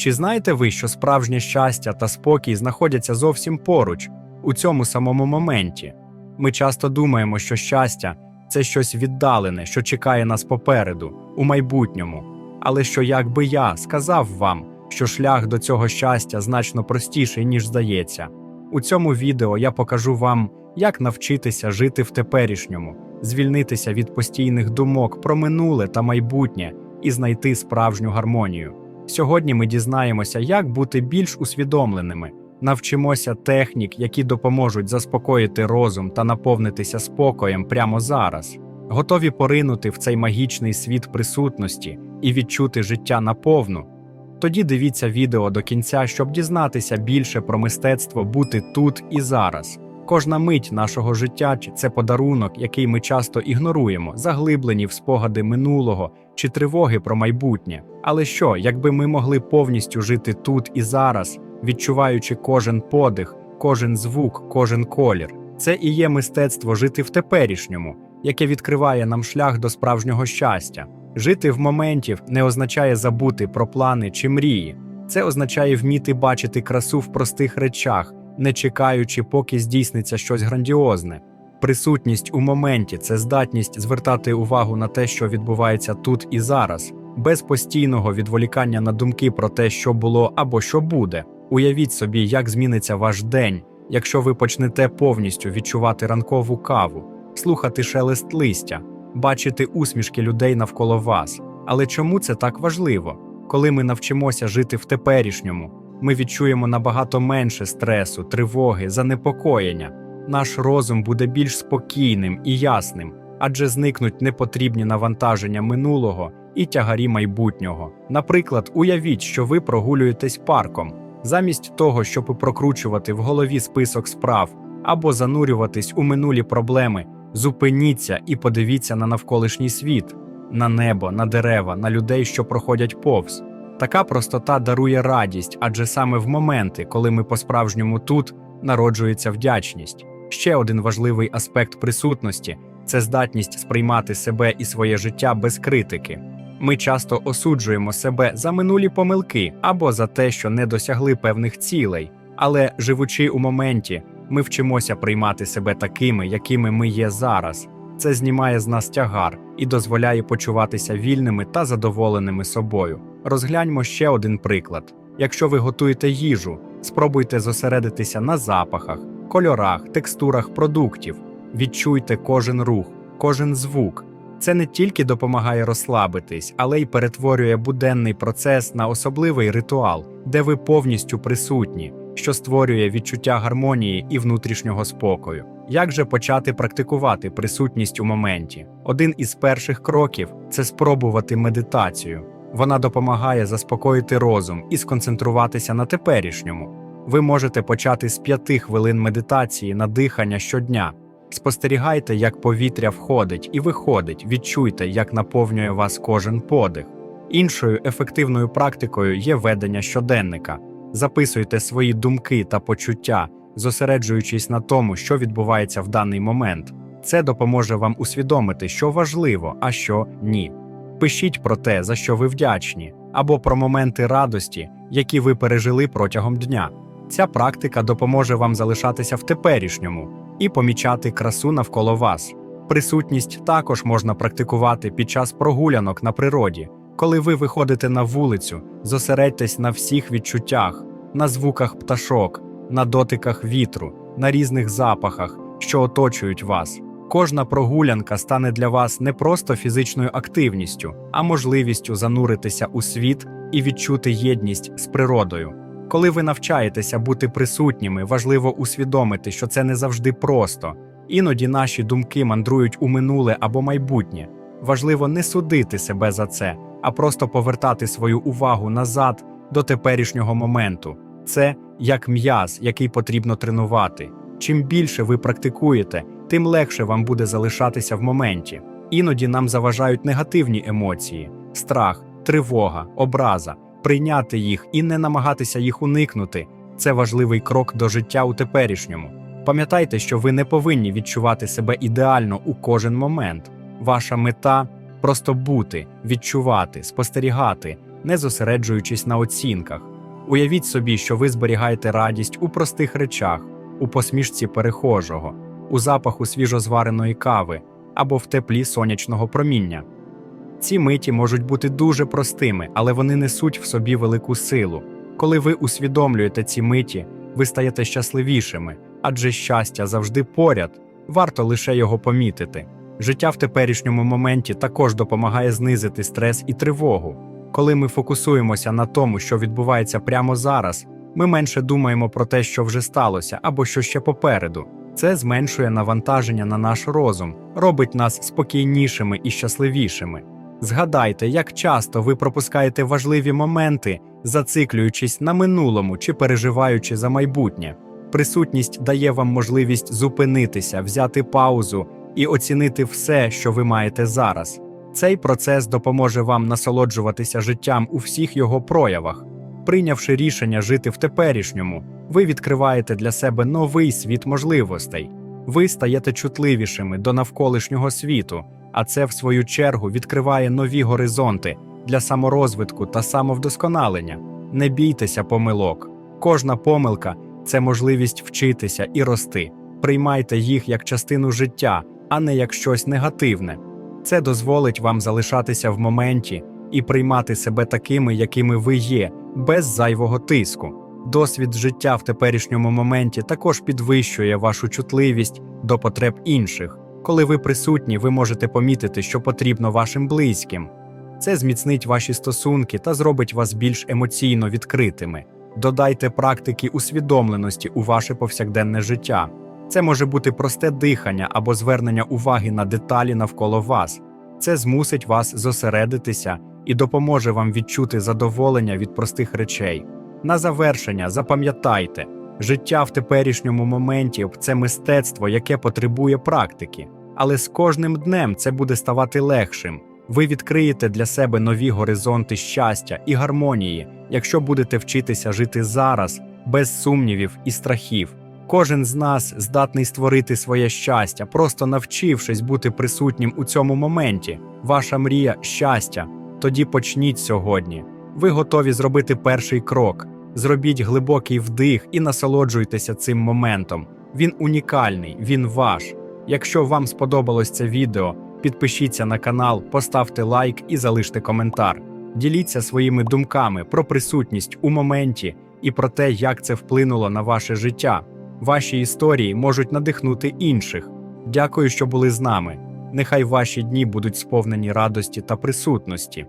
Чи знаєте ви, що справжнє щастя та спокій знаходяться зовсім поруч, у цьому самому моменті? Ми часто думаємо, що щастя це щось віддалене, що чекає нас попереду, у майбутньому. Але що якби я сказав вам, що шлях до цього щастя значно простіший, ніж здається. У цьому відео я покажу вам, як навчитися жити в теперішньому, звільнитися від постійних думок про минуле та майбутнє і знайти справжню гармонію. Сьогодні ми дізнаємося, як бути більш усвідомленими, навчимося технік, які допоможуть заспокоїти розум та наповнитися спокоєм прямо зараз. Готові поринути в цей магічний світ присутності і відчути життя наповну. Тоді дивіться відео до кінця, щоб дізнатися більше про мистецтво бути тут і зараз. Кожна мить нашого життя це подарунок, який ми часто ігноруємо, заглиблені в спогади минулого чи тривоги про майбутнє. Але що, якби ми могли повністю жити тут і зараз, відчуваючи кожен подих, кожен звук, кожен колір? Це і є мистецтво жити в теперішньому, яке відкриває нам шлях до справжнього щастя. Жити в моментів не означає забути про плани чи мрії. Це означає вміти бачити красу в простих речах, не чекаючи, поки здійсниться щось грандіозне. Присутність у моменті це здатність звертати увагу на те, що відбувається тут і зараз, без постійного відволікання на думки про те, що було або що буде. Уявіть собі, як зміниться ваш день, якщо ви почнете повністю відчувати ранкову каву, слухати шелест листя, бачити усмішки людей навколо вас. Але чому це так важливо? Коли ми навчимося жити в теперішньому, ми відчуємо набагато менше стресу, тривоги, занепокоєння. Наш розум буде більш спокійним і ясним, адже зникнуть непотрібні навантаження минулого і тягарі майбутнього. Наприклад, уявіть, що ви прогулюєтесь парком, замість того, щоб прокручувати в голові список справ або занурюватись у минулі проблеми. Зупиніться і подивіться на навколишній світ, на небо, на дерева, на людей, що проходять повз. Така простота дарує радість, адже саме в моменти, коли ми по-справжньому тут, народжується вдячність. Ще один важливий аспект присутності це здатність сприймати себе і своє життя без критики. Ми часто осуджуємо себе за минулі помилки або за те, що не досягли певних цілей, але живучи у моменті, ми вчимося приймати себе такими, якими ми є зараз. Це знімає з нас тягар і дозволяє почуватися вільними та задоволеними собою. Розгляньмо ще один приклад: якщо ви готуєте їжу, спробуйте зосередитися на запахах, кольорах, текстурах продуктів, відчуйте кожен рух, кожен звук. Це не тільки допомагає розслабитись, але й перетворює буденний процес на особливий ритуал, де ви повністю присутні, що створює відчуття гармонії і внутрішнього спокою. Як же почати практикувати присутність у моменті? Один із перших кроків це спробувати медитацію. Вона допомагає заспокоїти розум і сконцентруватися на теперішньому. Ви можете почати з п'яти хвилин медитації на дихання щодня. Спостерігайте, як повітря входить і виходить, відчуйте, як наповнює вас кожен подих. Іншою ефективною практикою є ведення щоденника. Записуйте свої думки та почуття, зосереджуючись на тому, що відбувається в даний момент. Це допоможе вам усвідомити, що важливо, а що ні. Пишіть про те, за що ви вдячні, або про моменти радості, які ви пережили протягом дня. Ця практика допоможе вам залишатися в теперішньому і помічати красу навколо вас. Присутність також можна практикувати під час прогулянок на природі. Коли ви виходите на вулицю, зосередьтесь на всіх відчуттях, на звуках пташок, на дотиках вітру, на різних запахах, що оточують вас. Кожна прогулянка стане для вас не просто фізичною активністю, а можливістю зануритися у світ і відчути єдність з природою. Коли ви навчаєтеся бути присутніми, важливо усвідомити, що це не завжди просто. Іноді наші думки мандрують у минуле або майбутнє. Важливо не судити себе за це, а просто повертати свою увагу назад до теперішнього моменту. Це як м'яз, який потрібно тренувати. Чим більше ви практикуєте, тим легше вам буде залишатися в моменті. Іноді нам заважають негативні емоції, страх, тривога, образа. Прийняти їх і не намагатися їх уникнути це важливий крок до життя у теперішньому. Пам'ятайте, що ви не повинні відчувати себе ідеально у кожен момент. Ваша мета просто бути, відчувати, спостерігати, не зосереджуючись на оцінках. Уявіть собі, що ви зберігаєте радість у простих речах, у посмішці перехожого, у запаху свіжозвареної кави або в теплі сонячного проміння. Ці миті можуть бути дуже простими, але вони несуть в собі велику силу. Коли ви усвідомлюєте ці миті, ви стаєте щасливішими, адже щастя завжди поряд, варто лише його помітити. Життя в теперішньому моменті також допомагає знизити стрес і тривогу. Коли ми фокусуємося на тому, що відбувається прямо зараз, ми менше думаємо про те, що вже сталося, або що ще попереду. Це зменшує навантаження на наш розум, робить нас спокійнішими і щасливішими. Згадайте, як часто ви пропускаєте важливі моменти, зациклюючись на минулому чи переживаючи за майбутнє. Присутність дає вам можливість зупинитися, взяти паузу і оцінити все, що ви маєте зараз. Цей процес допоможе вам насолоджуватися життям у всіх його проявах. Прийнявши рішення жити в теперішньому, ви відкриваєте для себе новий світ можливостей. Ви стаєте чутливішими до навколишнього світу, а це, в свою чергу, відкриває нові горизонти для саморозвитку та самовдосконалення. Не бійтеся помилок. Кожна помилка це можливість вчитися і рости. Приймайте їх як частину життя, а не як щось негативне. Це дозволить вам залишатися в моменті і приймати себе такими, якими ви є, без зайвого тиску. Досвід життя в теперішньому моменті також підвищує вашу чутливість до потреб інших. Коли ви присутні, ви можете помітити, що потрібно вашим близьким. Це зміцнить ваші стосунки та зробить вас більш емоційно відкритими. Додайте практики усвідомленості у ваше повсякденне життя. Це може бути просте дихання або звернення уваги на деталі навколо вас. Це змусить вас зосередитися і допоможе вам відчути задоволення від простих речей. На завершення запам'ятайте, життя в теперішньому моменті це мистецтво, яке потребує практики, але з кожним днем це буде ставати легшим. Ви відкриєте для себе нові горизонти щастя і гармонії, якщо будете вчитися жити зараз, без сумнівів і страхів. Кожен з нас здатний створити своє щастя, просто навчившись бути присутнім у цьому моменті. Ваша мрія щастя. Тоді почніть сьогодні. Ви готові зробити перший крок. Зробіть глибокий вдих і насолоджуйтеся цим моментом. Він унікальний, він ваш. Якщо вам сподобалось це відео, підпишіться на канал, поставте лайк і залиште коментар. Діліться своїми думками про присутність у моменті і про те, як це вплинуло на ваше життя. Ваші історії можуть надихнути інших. Дякую, що були з нами. Нехай ваші дні будуть сповнені радості та присутності.